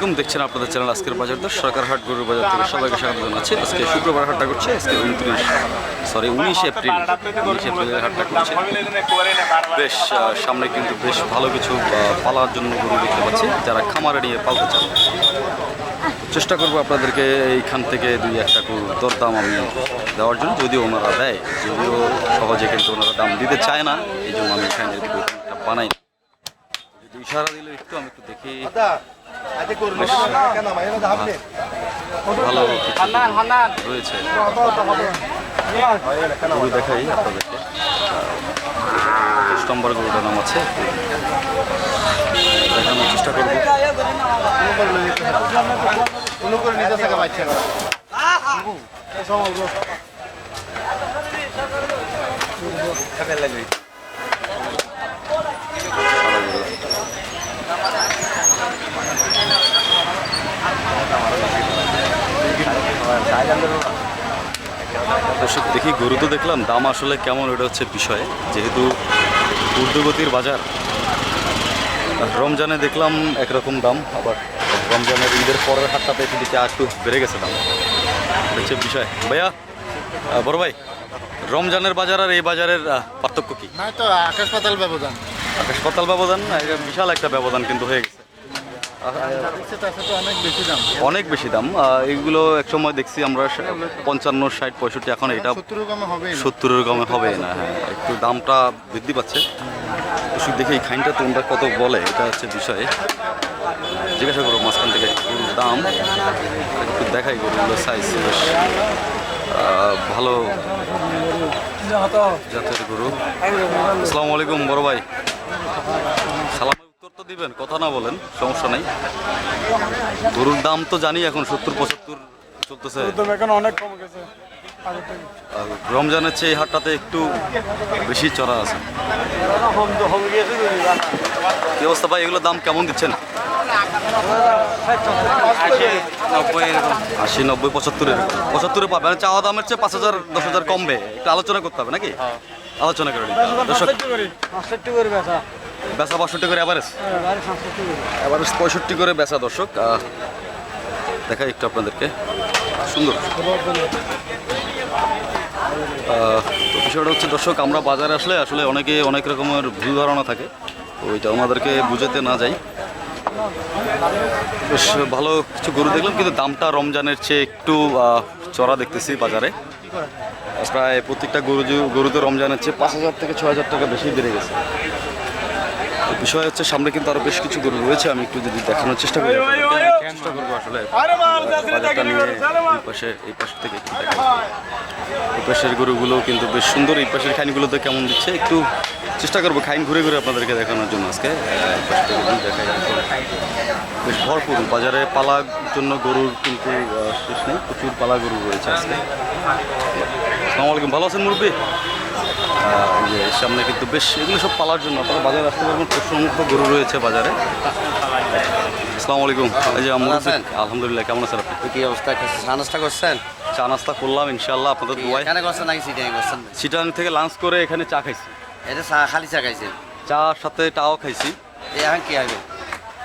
আলাইকুম দেখছেন আপনাদের চ্যানেল আজকের বাজার দর সরকার হাট গরুর বাজার থেকে সবাইকে স্বাগত জানাচ্ছি। আজকে শুক্রবার হাটটা করছে, আজকে উনত্রিশ সরি উনিশ এপ্রিল, উনিশ এপ্রিলের হাটটা করছে। বেশ সামনে কিন্তু বেশ ভালো কিছু পালার জন্য গরু দেখতে পাচ্ছি। যারা খামারে নিয়ে পালতে চান, চেষ্টা করব আপনাদেরকে এইখান থেকে দুই একটা দরদাম আমি দেওয়ার জন্য। যদিও ওনারা দেয়, যদিও সহজে কিন্তু ওনারা দাম দিতে চায় না, এই জন্য আমি এখানে বানাই। যদি ইশারা দিলে একটু আমি একটু দেখি। ভালো। রয়েছে। গরু দেখাই আপনাদেরকে। দশ নম্বর গরুটার নাম আছে। দেখানোর চেষ্টা করব। দর্শক দেখি গরু তো দেখলাম দাম আসলে কেমন ওটা হচ্ছে বিষয়। যেহেতু ঊর্ধ্বগতির বাজার রমজানে দেখলাম একরকম দাম আবার রমজানের ঈদের পরের হাটটাতে একটু দিকে একটু বেড়ে গেছে দাম। হচ্ছে বিষয়। ভাইয়া বড় ভাই রমজানের বাজার আর এই বাজারের পার্থক্য কি? আকাশ পাতাল ব্যবধান। হাসপাতাল ব্যবধান বিশাল একটা ব্যবধান কিন্তু হয়ে গেছে। অনেক বেশি দাম। এইগুলো এক সময় দেখছি আমরা পঞ্চান্ন ষাট পঁয়ষট্টি এখন এটা সত্তরের কমে হবে না। হ্যাঁ। একটু দামটা বৃদ্ধি পাচ্ছে। দর্শক দেখি এই খাইনটা তোমরা কত বলে এটা হচ্ছে বিষয়ে। জিজ্ঞাসা করো মাঝখান থেকে দাম। একটু দেখাই গরুগুলোর সাইজ বেশ ভালো জাতের গরু। আসসালামু আলাইকুম বড় ভাই। দিবেন? কথা না বলেন সমস্যা নাই। গরুর দাম তো জানি এখন সত্তর পঁচাত্তর চলতেছে। এখন অনেক কমে গেছে রমজানের চেয়ে এই হাটটাতে একটু বেশি চড়া আছে। কি অবস্থা ভাই? এগুলোর দাম কেমন দিচ্ছেন? আশি নব্বই পঁচাত্তর পঁচাত্তরে পাবে। মানে চাওয়া দামের চেয়ে পাঁচ হাজার দশ হাজার কমবে। একটু আলোচনা করতে হবে নাকি? আলোচনা করে দর্শক বেচা বাষট্টি করে অ্যাভারেজ অ্যাভারেজ পঁয়ষট্টি করে বেচা দর্শক। দেখাই একটু আপনাদেরকে। সুন্দর। তো বিষয়টা হচ্ছে দর্শক, আমরা বাজারে আসলে আসলে অনেকে অনেক রকমের ভুল ধারণা থাকে ওইটা আমাদেরকে বুঝাতে না যাই। বেশ ভালো কিছু গরু দেখলাম, কিন্তু দামটা রমজানের চেয়ে একটু চড়া দেখতেছি বাজারে। প্রায় প্রত্যেকটা গরু, গরুতে রমজানের চেয়ে পাঁচ হাজার থেকে ছ হাজার টাকা বেশি বেড়ে গেছে। বিষয় হচ্ছে সামনে কিন্তু আরও বেশ কিছু গরু রয়েছে আমি একটু যদি দেখানোর চেষ্টা করি। চেষ্টা করব আসলে। বাজারটা নিয়ে এই পাশে এই পাশ থেকে একটু এই পাশের গরুগুলো কিন্তু বেশ সুন্দর এই পাশের খাইনগুলোতে কেমন দিচ্ছে একটু চেষ্টা করব খাইন ঘুরে ঘুরে আপনাদেরকে দেখানোর জন্য আজকে। বেশ ভরপুর বাজারে পালার জন্য গরুর কিন্তু শেষ নেই প্রচুর পালা গরু রয়েছে আজকে। আসসালামু আলাইকুম ভালো আছেন মুরব্বী? যে সামনে কিন্তু বেশ এগুলো সব পালার জন্য আপনারা বাজারে আসতে পারবেন প্রচুর গরু রয়েছে বাজারে। আসসালামু আলাইকুম। এই যে? আলহামদুলিল্লাহ কেমন আছেন আপনি? কি অবস্থা? চা নাস্তা করছেন? চা নাস্তা করলাম ইনশাল্লাহ আপনাদের দোয়ায়। এখানে করছেন নাকি সিটিং করছেন? চিটাং থেকে লাঞ্চ করে এখানে চা খাইছি। এটা চা খালি চা খাইছেন? চার সাথে টাও খাইছি। এখন কি হবে?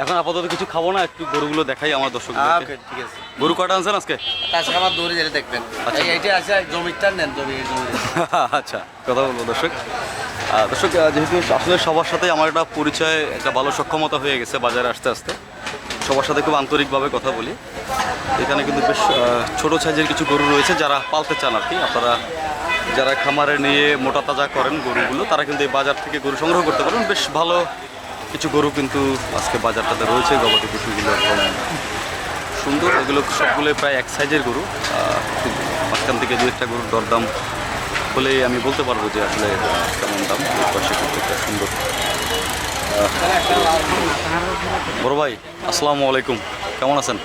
এখন আপাতত কিছু খাব না একটু গরুগুলো দেখাই আমার দর্শক ওকে ঠিক আছে। গরু কটা আনছেন আজকে? তাছাড়া আমার দৌড়ে দেখবেন। আচ্ছা। এই এইটা আছে জমিটা নেন জমি জমি আচ্ছা কথা বলব দর্শক। দর্শক যেহেতু আসলে সবার সাথে আমার একটা পরিচয় একটা ভালো সক্ষমতা হয়ে গেছে বাজারে আসতে আসতে সবার সাথে খুব আন্তরিকভাবে কথা বলি। এখানে কিন্তু বেশ ছোটো ছোট সাইজের কিছু গরু রয়েছে যারা পালতে চান আর কি। আপনারা যারা খামারে নিয়ে মোটা তাজা করেন গরুগুলো তারা কিন্তু এই বাজার থেকে গরু সংগ্রহ করতে পারেন। বেশ ভালো কিছু গরু কিন্তু আজকে বাজারটাতে রয়েছে, গবাদি পশুগুলো একদম সুন্দর। এগুলো সবগুলো প্রায় এক সাইজের গরু। মাঝখান থেকে দু একটা গরুর দরদাম হলে আমি বলতে পারব যে আসলে কেমন দাম। পাশে প্রত্যেকটা সুন্দর বড় ভাই, আসসালামু আলাইকুম। কেমন আছেন?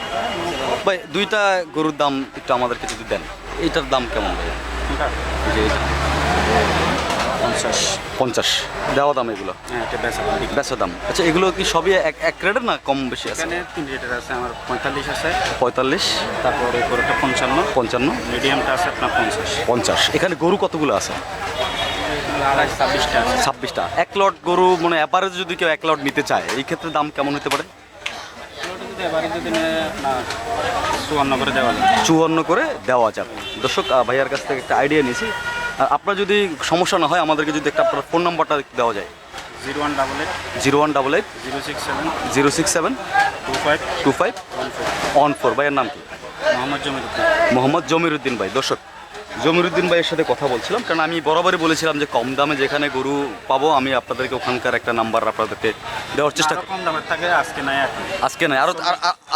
ভাই, দুইটা গরুর দাম একটু আমাদেরকে যদি দেন এইটার দাম কেমন ভাই। পঞ্চাশ। দেওয়া দাম এগুলো? হ্যাঁ এটা বেচা দাম। আচ্ছা এগুলো কি সবই এক এক রেটের না কম বেশি আছে? এখানে তিন রেটের আছে আমার পঁয়তাল্লিশ আছে। পঁয়তাল্লিশ। তারপর একটা পঞ্চান্ন। পঞ্চান্ন। মিডিয়ামটা আছে আপনার পঞ্চাশ। পঞ্চাশ। এখানে গরু কতগুলো আছে? ছাব্বিশটা ছাব্বিশটা। এক লট গরু মানে অ্যাপারেজ যদি কেউ এক লট নিতে চায় এই ক্ষেত্রে দাম কেমন হতে পারে? চুয়ান্ন করে দেওয়া যায় চুয়ান্ন করে দেওয়া যাবে। দর্শক ভাইয়ার কাছ থেকে একটা আইডিয়া নিয়েছি। আপনার যদি সমস্যা না হয় আমাদেরকে যদি একটা আপনার ফোন নাম্বারটা দেওয়া যায়। Zero one double eight zero one double eight zero six seven zero six seven two five two five one four ভাইয়ের নাম কি? মোহাম্মদ জমিরুদ্দিন। মোহাম্মদ জমিরুদ্দিন ভাই। দর্শক জমিরুদ্দিন ভাইয়ের সাথে কথা বলছিলাম কারণ আমি বরাবরই বলেছিলাম যে কম দামে যেখানে গরু পাবো আমি আপনাদেরকে ওখানকার একটা নাম্বার আপনাদেরকে দেওয়ার চেষ্টা করি। কম দামের থাকে আজকে নাই আজকে নয় আরও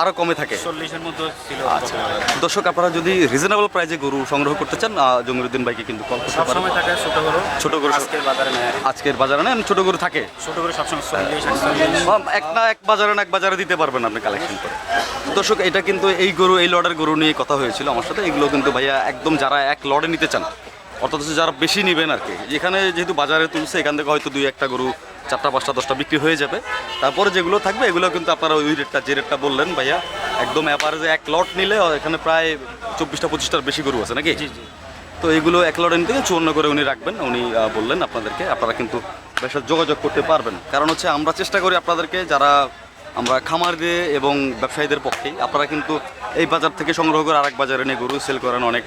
আরও কমে থাকে। চল্লিশের ছিল। আচ্ছা। দর্শক আপনারা যদি রিজনেবল প্রাইজে গরু সংগ্রহ করতে চান জমিরুদ্দিন ভাইকে কিন্তু কল করতে পারেন। সবসময় থাকে ছোট গরু। ছোট গরু আজকের বাজারে নেয়। আজকের বাজারে না ছোট গরু থাকে। ছোট গরু সবসময় চল্লিশ এক না এক বাজারে না এক বাজারে দিতে পারবেন আপনি কালেকশন করে। দর্শক এটা কিন্তু এই গরু এই লটের গরু নিয়ে কথা হয়েছিল আমার সাথে। এগুলো কিন্তু ভাইয়া একদম যারা এক লটে নিতে চান অর্থাৎ যারা বেশি নেবেন আর কি। এখানে যেহেতু বাজারে তুলছে এখান থেকে হয়তো দুই একটা গরু চারটা পাঁচটা দশটা বিক্রি হয়ে যাবে। তারপরে যেগুলো থাকবে এগুলো কিন্তু আপনারা ওই রেটটা যে রেটটা বললেন ভাইয়া একদম অ্যাভারেজে এক লট নিলে এখানে প্রায় চব্বিশটা পঁচিশটার বেশি গরু আছে নাকি? জি জি। তো এগুলো এক লড়াই থেকে চুয়ান্ন করে উনি রাখবেন। উনি বললেন আপনাদেরকে আপনারা কিন্তু বেশ যোগাযোগ করতে পারবেন। কারণ হচ্ছে আমরা চেষ্টা করি আপনাদেরকে যারা আমরা খামার দিয়ে এবং ব্যবসায়ীদের পক্ষে আপনারা কিন্তু এই বাজার থেকে সংগ্রহ করে আরেক বাজারে নিয়ে গরু সেল করেন। অনেক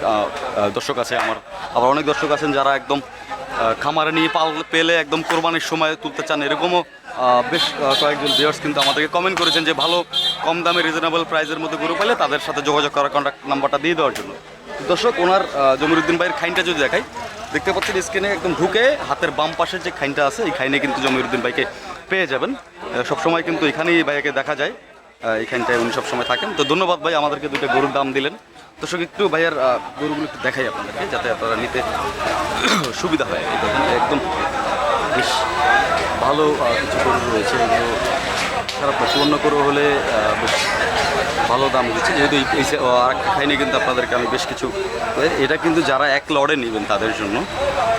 দর্শক আছে আমার আবার অনেক দর্শক আছেন যারা একদম খামারে নিয়ে পাল পেলে একদম কোরবানির সময় তুলতে চান এরকমও বেশ কয়েকজন ভিউয়ার্স কিন্তু আমাদেরকে কমেন্ট করেছেন যে ভালো, কম দামে রিজনেবল প্রাইসের মধ্যে গরু পেলে তাদের সাথে যোগাযোগ করার কন্ট্যাক্ট নাম্বারটা দিয়ে দেওয়ার জন্য। দর্শক, ওনার জমিরুদ্দিন ভাইয়ের খাইনটা যদি দেখাই, দেখতে পাচ্ছেন স্ক্রিনে একদম ঢুকে হাতের বাম পাশের যে খাইনটা আছে, এই খাইনে কিন্তু জমিরুদ্দিন ভাইকে পেয়ে যাবেন। সবসময় কিন্তু এখানেই ভাইয়াকে দেখা যায় খাইনটায় উনি সবসময় থাকেন। তো ধন্যবাদ ভাই, আমাদেরকে দুটো গরুর দাম দিলেন। দর্শক, একটু ভাইয়ার গরুগুলো একটু দেখাই আপনাদেরকে, যাতে আপনারা নিতে সুবিধা হয়। একদম বেশ ভালো কিছু গরু রয়েছে। এগুলো খারাপ না চুয়ান্ন করে হলে বেশ ভালো দাম দিচ্ছে। যেহেতু এই- এই আর একটা খাইনি, কিন্তু আপনাদেরকে আমি বেশ কিছু এটা কিন্তু যারা এক লড়ে নেবেন তাদের জন্য,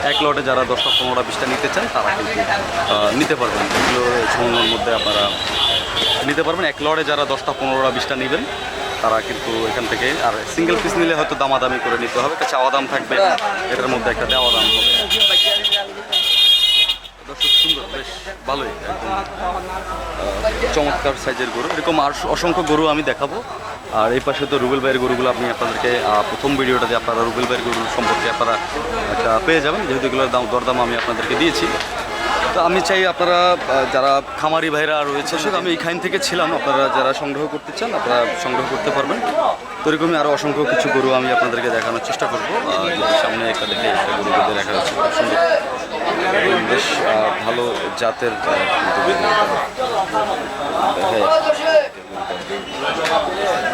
এক লটে যারা দশটা পনেরোটা, বিশটা নিতে চান, তারা কিন্তু নিতে পারবেন। এগুলো চুয়ান্নর মধ্যে আপনারা নিতে পারবেন। এক লড়ে যারা দশটা, পনেরোটা, বিশটা নেবেন তারা কিন্তু এখান থেকে, আর সিঙ্গেল পিস নিলে হয়তো দামাদামি করে নিতে হবে, একটা চাওয়া দাম থাকবে, এটার মধ্যে একটা দেওয়া দাম হবে। সুন্দর ভালোই চমৎকার সাইজের গরু। এরকম আর অসংখ্য গরু আমি দেখাবো। আর এই পাশে তো রুবেল ভাইয়ের গরুগুলো আপনি আপনাদেরকে প্রথম ভিডিওটাতে আপনারা রুবেল ভাইয়ের গরু সম্পর্কে আপনারা একটা পেয়ে যাবেন। যেহেতু এগুলোর দাম, দরদাম আমি আপনাদেরকে দিয়েছি। তো আমি চাই আপনারা যারা খামারি ভাইরা রয়েছে সেটা আমি এইখান থেকে ছিলাম আপনারা যারা সংগ্রহ করতে চান আপনারা সংগ্রহ করতে পারবেন। তো এরকমই আরও অসংখ্য কিছু গরু আমি আপনাদেরকে দেখানোর চেষ্টা করব। সামনে একটা দেখে একটা গরু খুব সুন্দর। বেশ ভালো জাতের।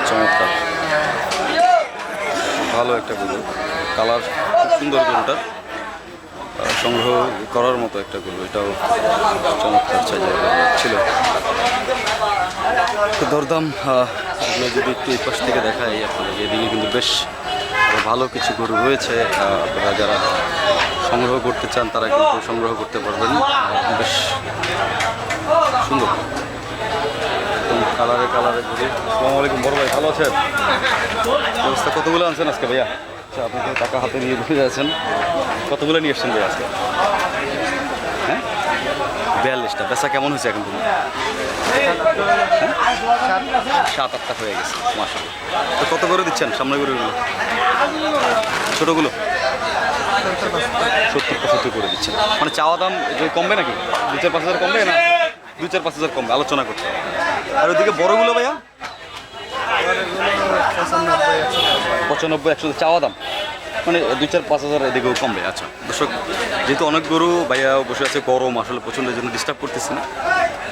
চমৎকার। ভালো একটা গরু। কালার খুব সুন্দর গরুটার। আহ, সংগ্রহ করার মতো একটা গরু, এটাও চমৎকার ছিল। তো দরদাম যদি একটু এই পাশ থেকে দেখাই, আপনাদের এদিকে কিন্তু বেশ ভালো কিছু গরু রয়েছে। আপনারা যারা সংগ্রহ করতে চান, তারা কিন্তু সংগ্রহ করতে পারবেন। বেশ সুন্দর। কালারে কালারে গরু। আসসালামু আলাইকুম বড় ভাই, ভালো আছেন? ব্যবস্থা কতগুলো আনছেন আজকে ভাইয়া? আচ্ছা আপনি তো টাকা হাতে নিয়ে বসে আছেন। কতগুলো নিয়ে এসছেন ভাই আজকে? হ্যাঁ? বিয়াল্লিশটা। বেচা কেমন হয়েছে এখন তুমি সাত আটটা হয়ে গেছে মাসা তো কত করে দিচ্ছেন সামনে গরুগুলো? ছোটোগুলো? সত্তর পঁচাত্তর করে দিচ্ছেন। মানে চাওয়া দাম কমবে নাকি? দু চার পাঁচ হাজার কমবে না? দু চার পাঁচ হাজার কমবে, আলোচনা হবে। আর ওইদিকে বড়গুলো ভাইয়া? পঁচানব্বই একশো চাওয়া দাম। মানে দুই চার পাঁচ হাজার এদিকেও কমবে। আচ্ছা দর্শক, যেহেতু অনেক গরু ভাইয়া বসে আছে, গরম, আসলে প্রচণ্ড জন্য ডিস্টার্ব করতেছি না।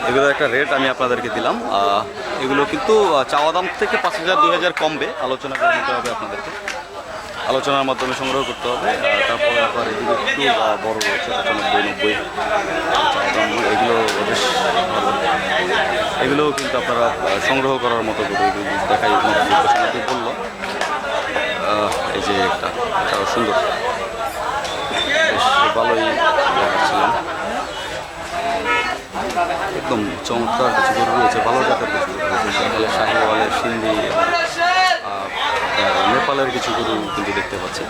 এগুলোর একটা রেট আমি আপনাদেরকে দিলাম। এগুলো কিন্তু চাওয়া দাম থেকে পাঁচ হাজার, দুই হাজার কমবে। আলোচনা করে নিতে হবে আপনাদেরকে। আলোচনার মাধ্যমে সংগ্রহ করতে হবে। তারপরে আবার এগুলো একটু বড় রয়েছে, পঁচানব্বই, নব্বই। এগুলো বেশ এগুলোও কিন্তু আপনারা সংগ্রহ করার মতো করে দেখাই পঁচানব্বই বলল যে একটা এটাও সুন্দর। বেশ ভালোই দেখাচ্ছিলাম একদম চমৎকার কিছু গরু রয়েছে ভালো জাতের কিছু গরু শাহিওয়ালের সিন্ধি নেপালের কিছু গরু কিন্তু দেখতে পাচ্ছি।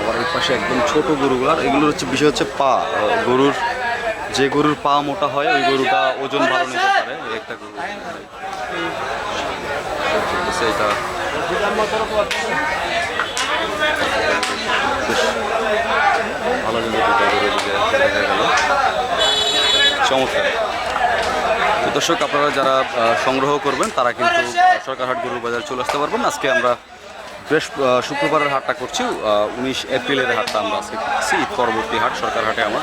আবার পাশে একদম ছোট গরুগুলো, আর এগুলোর হচ্ছে বিষয় হচ্ছে পা। গরুর, যে গরুর পা মোটা হয়, ওই গরুটা ওজন ভালো নিতে পারে একটা গরু। চমৎকার। দর্শক, আপনারা যারা সংগ্রহ করবেন, তারা কিন্তু সরকারহাট গরুর বাজারে চলে আসতে পারবেন। আজকে আমরা বেশ শুক্রবারের হাটটা করছি। উনিশ এপ্রিলের হাটটা আমরা আজকে করছি ঈদ পরবর্তী হাট, সরকার হাটে আমার।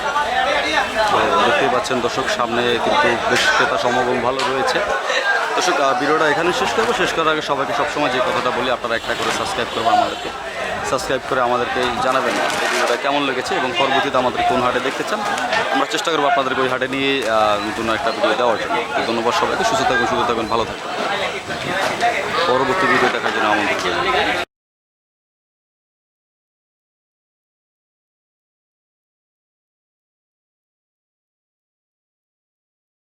তো দেখতেই পাচ্ছেন দর্শক, সামনে কিন্তু বেশ ক্রেতা সমাগম ভালো রয়েছে। দর্শক ভিডিওটা এখানে শেষ করব। শেষ করার আগে সবাইকে সবসময় যে কথাটা বলি, আপনারা একটা করে সাবস্ক্রাইব করবেন আমাদেরকে। সাবস্ক্রাইব করে আমাদেরকে জানাবেন ভিডিওটা কেমন লেগেছে এবং পরবর্তীতে আমাদের কোন হাটে দেখতে চান, আমরা চেষ্টা করব আপনাদেরকে ওই হাটে নিয়ে নতুন একটা ভিডিও দেওয়ার জন্য। ধন্যবাদ সবাইকে, সুস্থ থাকবেন সুস্থ থাকবেন ভালো থাকবেন পরবর্তী ভিডিও দেখার জন্য আমন্ত্রণ